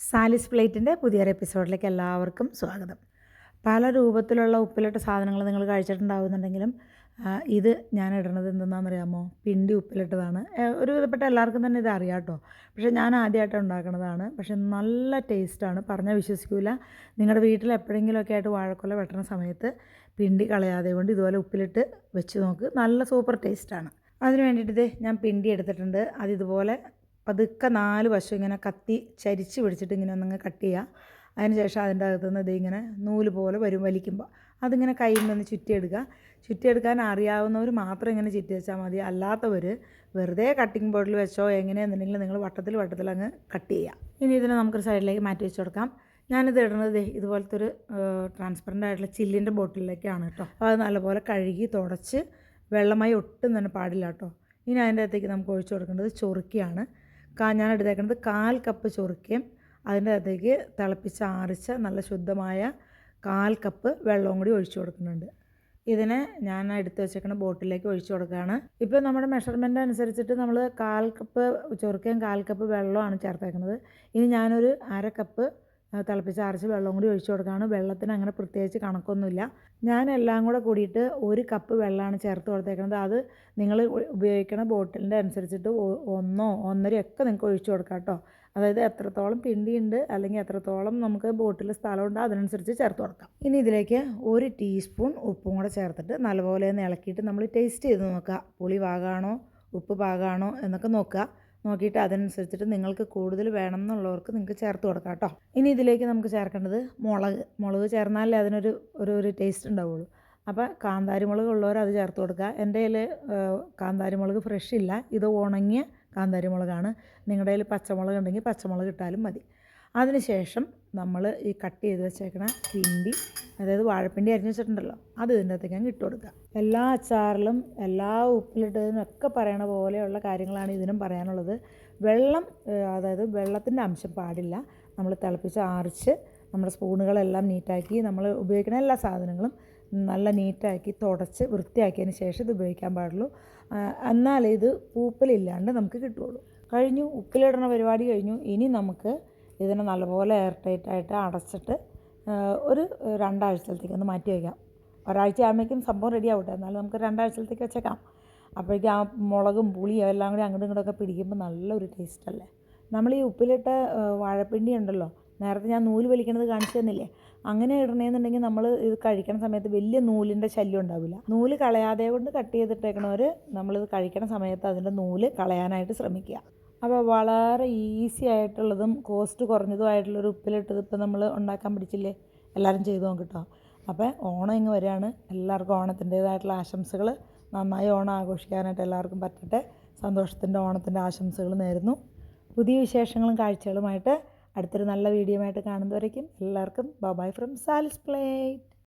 സാലിസ് പ്ലേറ്റിന്റെ പുതിയൊരു എപ്പിസോഡിലേക്ക് എല്ലാവർക്കും സ്വാഗതം. പല രൂപത്തിലുള്ള ഉപ്പിലിട്ട സാധനങ്ങൾ നിങ്ങൾ കഴിച്ചിട്ടുണ്ടാവുന്നുണ്ടെങ്കിലും ഇത് ഞാൻ ഇടുന്നത് എന്തെന്നാണെന്നറിയാമോ? പിണ്ടി ഉപ്പിലിട്ടതാണ്. ഒരു വിധപ്പെട്ട എല്ലാവർക്കും തന്നെ ഇത് അറിയാം കേട്ടോ. പക്ഷേ ഞാൻ ആദ്യമായിട്ട് ഉണ്ടാക്കുന്നതാണ്. പക്ഷേ നല്ല ടേസ്റ്റാണ്. പറഞ്ഞാൽ വിശ്വസിക്കില്ല നിങ്ങളുടെ വീട്ടിൽ എപ്പോഴെങ്കിലുമൊക്കെ ആയിട്ട് വാഴക്കൊല വെട്ടുന്ന സമയത്ത് പിണ്ടി കളയാതെ കൊണ്ട് ഇതുപോലെ ഉപ്പിലിട്ട് വെച്ച് നോക്ക്. നല്ല സൂപ്പർ ടേസ്റ്റാണ്. അതിന് വേണ്ടിയിട്ട് ഞാൻ പിണ്ടി എടുത്തിട്ടുണ്ട്. അത് ഇതുപോലെ പതുക്കെ നാല് വശം ഇങ്ങനെ കത്തി ചരിച്ച് പിടിച്ചിട്ട് ഇങ്ങനെ ഒന്നങ്ങ് കട്ട് ചെയ്യുക. അതിന് ശേഷം അതിന്റെ അകത്തുനിന്ന് നിന്ന് ഇങ്ങനെ നൂൽ പോലെ വരും വലിക്കുമ്പോൾ. അതിങ്ങനെ കയ്യിൽ നിന്ന് ചുറ്റിയെടുക്കുക. ചുറ്റിയെടുക്കാൻ അറിയാവുന്നവർ മാത്രം ഇങ്ങനെ ചുറ്റി വെച്ചാൽ മതി. അല്ലാത്തവർ വെറുതെ കട്ടിങ് ബോർഡിൽ വെച്ചോ എങ്ങനെയാണെന്നുണ്ടെങ്കിൽ നിങ്ങൾ വട്ടത്തിൽ വട്ടത്തിൽ അങ്ങ് കട്ട് ചെയ്യുക. ഇനി ഇതിനെ നമുക്കൊരു സൈഡിലേക്ക് മാറ്റി വെച്ച് കൊടുക്കാം. ഞാനിത് ഇടുന്നത് ഇതുപോലത്തെ ഒരു ട്രാൻസ്പെറന്റ് ആയിട്ടുള്ള ചില്ലിന്റെ ബോട്ടിലേക്കാണ് കേട്ടോ. അപ്പോൾ അത് നല്ലപോലെ കഴുകി തുടച്ച് വെള്ളമായി ഒട്ടും തന്നെ പാടില്ല കേട്ടോ. ഇനി അതിന്റെ അകത്തേക്ക് നമുക്ക് ഒഴിച്ചു കൊടുക്കേണ്ടത് ചൊറുക്കിയാണ്. ഞാൻ എടുത്തേക്കുന്നത് കാൽ കപ്പ് ചൊറുക്കയും അതിന്റെ അകത്തേക്ക് തിളപ്പിച്ച് ആറിച്ച നല്ല ശുദ്ധമായ കാൽ കപ്പ് വെള്ളവും കൂടി ഒഴിച്ചു കൊടുക്കുന്നുണ്ട്. ഇതിനെ ഞാൻ എടുത്ത് വെച്ചേക്കുന്ന ബോട്ടിലേക്ക് ഒഴിച്ചു കൊടുക്കുകയാണ്. ഇപ്പോൾ നമ്മുടെ മെഷർമെന്റ് അനുസരിച്ചിട്ട് നമ്മൾ കാൽ കപ്പ് ചൊറുക്കയും കാൽ കപ്പ് വെള്ളമാണ് ചേർത്തേക്കുന്നത് ഇനി ഞാനൊരു അര കപ്പ് തിളപ്പിച്ച് അരച്ച് വെള്ളം കൂടി ഒഴിച്ചു കൊടുക്കുകയാണ് വെള്ളത്തിന് അങ്ങനെ പ്രത്യേകിച്ച് കണക്കൊന്നുമില്ല. ഞാൻ എല്ലാം കൂടെ കൂടിയിട്ട് ഒരു കപ്പ് വെള്ളമാണ് ചേർത്ത് കൊടുത്തേക്കുന്നത് അത് നിങ്ങൾ ഉപയോഗിക്കുന്ന ബോട്ടിലിന്റെ അനുസരിച്ചിട്ട് ഒന്നോ ഒന്നരയോ ഒക്കെ നിങ്ങൾക്ക് ഒഴിച്ചു കൊടുക്കാം കേട്ടോ. അതായത് എത്രത്തോളം പിണ്ടിയുണ്ട് അല്ലെങ്കിൽ എത്രത്തോളം നമുക്ക് ബോട്ടിൽ സ്ഥലമുണ്ട് അതിനനുസരിച്ച് ചേർത്ത് കൊടുക്കാം. ഇനി ഇതിലേക്ക് ഒരു ടീസ്പൂൺ ഉപ്പും കൂടെ ചേർത്തിട്ട് നല്ലപോലെ ഒന്ന് ഇളക്കിയിട്ട് നമ്മൾ ടേസ്റ്റ് ചെയ്ത് നോക്കുക. പുളി പാകാണോ ഉപ്പ് പാകാണോ എന്നൊക്കെ നോക്കുക. നോക്കിയിട്ട് അതിനനുസരിച്ചിട്ട് നിങ്ങൾക്ക് കൂടുതൽ വേണം എന്നുള്ളവർക്ക് നിങ്ങൾക്ക് ചേർത്ത് കൊടുക്കാം കേട്ടോ. ഇനി ഇതിലേക്ക് നമുക്ക് ചേർക്കേണ്ടത് മുളക്. മുളക് ചേർന്നാലേ അതിനൊരു ഒരു ഒരു ടേസ്റ്റ് ഉണ്ടാവുള്ളൂ. അപ്പോൾ കാന്താരി മുളക് ഉള്ളവർ അത് ചേർത്ത് കൊടുക്കുക. എന്റെ കയ്യിൽ കാന്താരി മുളക് ഫ്രഷ് ഇല്ല. ഇത് ഉണങ്ങിയ കാന്താരി മുളകാണ് നിങ്ങളുടെ കയ്യിൽ പച്ചമുളക് ഉണ്ടെങ്കിൽ പച്ചമുളക് ഇട്ടാലും മതി. അതിനുശേഷം നമ്മൾ ഈ കട്ട് ചെയ്ത് വെച്ചേക്കണ പിണ്ടി അതായത് വാഴപ്പിണ്ടി അരിഞ്ഞ് വെച്ചിട്ടുണ്ടല്ലോ അത് ഇതിന്റെ അകത്തേക്ക് അങ്ങ് ഇട്ട് കൊടുക്കുക. എല്ലാ അച്ചാറിലും എല്ലാ ഉപ്പിലിട്ടതിനും ഒക്കെ പറയണ പോലെയുള്ള കാര്യങ്ങളാണ് ഇതിനും പറയാനുള്ളത്. വെള്ളം അതായത് വെള്ളത്തിന്റെ അംശം പാടില്ല. നമ്മൾ തിളപ്പിച്ച് ആറിച്ച് നമ്മുടെ സ്പൂണുകളെല്ലാം നീറ്റാക്കി നമ്മൾ ഉപയോഗിക്കുന്ന എല്ലാ സാധനങ്ങളും നല്ല നീറ്റാക്കി തുടച്ച് വൃത്തിയാക്കിയതിന് ശേഷം ഇത് ഉപയോഗിക്കാൻ പാടുള്ളൂ. എന്നാൽ ഇത് പൂപ്പലില്ലാണ്ട് നമുക്ക് കിട്ടുള്ളൂ കഴിഞ്ഞു ഉപ്പിലിടണ പരിപാടി കഴിഞ്ഞു. ഇനി നമുക്ക് ഇതിനെ നല്ലപോലെ എയർ ടൈറ്റായിട്ട് അടച്ചിട്ട് ഒരു രണ്ടാഴ്ചത്തേക്ക് ഒന്ന് മാറ്റി വയ്ക്കാം. ഒരാഴ്ച ആകുമ്പോഴേക്കും സംഭവം റെഡി ആവട്ടെ. എന്നാലും നമുക്ക് രണ്ടാഴ്ചത്തേക്ക് വെച്ചേക്കാം. അപ്പോഴേക്കും ആ മുളകും പുളിയും എല്ലാം കൂടി അങ്ങോട്ടും ഇങ്ങോട്ടൊക്കെ പിടിക്കുമ്പോൾ നല്ലൊരു ടേസ്റ്റല്ലേ നമ്മൾ ഈ ഉപ്പിലിട്ട വാഴപ്പിണ്ടി ഉണ്ടല്ലോ നേരത്തെ ഞാൻ നൂൽ വലിക്കണത് കാണിച്ചു തന്നില്ലേ? അങ്ങനെ ഇടണേന്നുണ്ടെങ്കിൽ നമ്മൾ ഇത് കഴിക്കണ സമയത്ത് വലിയ നൂലിന്റെ ശല്യം ഉണ്ടാവില്ല. നൂൽ കളയാതെ കൊണ്ട് കട്ട് ചെയ്തിട്ടേക്കണവർ നമ്മളിത് കഴിക്കണ സമയത്ത് അതിന്റെ നൂൽ കളയാനായിട്ട് ശ്രമിക്കുക. അപ്പോൾ വളരെ ഈസി ആയിട്ടുള്ളതും കോസ്റ്റ് കുറഞ്ഞതുമായിട്ടുള്ളൊരു ഉപ്പിലിട്ടത് ഇപ്പോൾ നമ്മൾ ഉണ്ടാക്കാൻ പഠിച്ചില്ലേ എല്ലാവരും ചെയ്തു നോക്കിട്ടോ. അപ്പോൾ ഓണം ഇങ്ങ് വരികയാണ്. എല്ലാവർക്കും ഓണത്തിന്റേതായിട്ടുള്ള ആശംസകൾ നന്നായി ഓണം ആഘോഷിക്കാനായിട്ട് എല്ലാവർക്കും പറ്റട്ടെ. സന്തോഷത്തിന്റെ ഓണത്തിന്റെ ആശംസകൾ നേരുന്നു. പുതിയ വിശേഷങ്ങളും കാഴ്ചകളുമായിട്ട് അടുത്തൊരു നല്ല വീഡിയോ ആയിട്ട് കാണുന്നവരേക്കും എല്ലാവർക്കും ബൈ ഫ്രം സാൽസ് പ്ലേറ്റ്.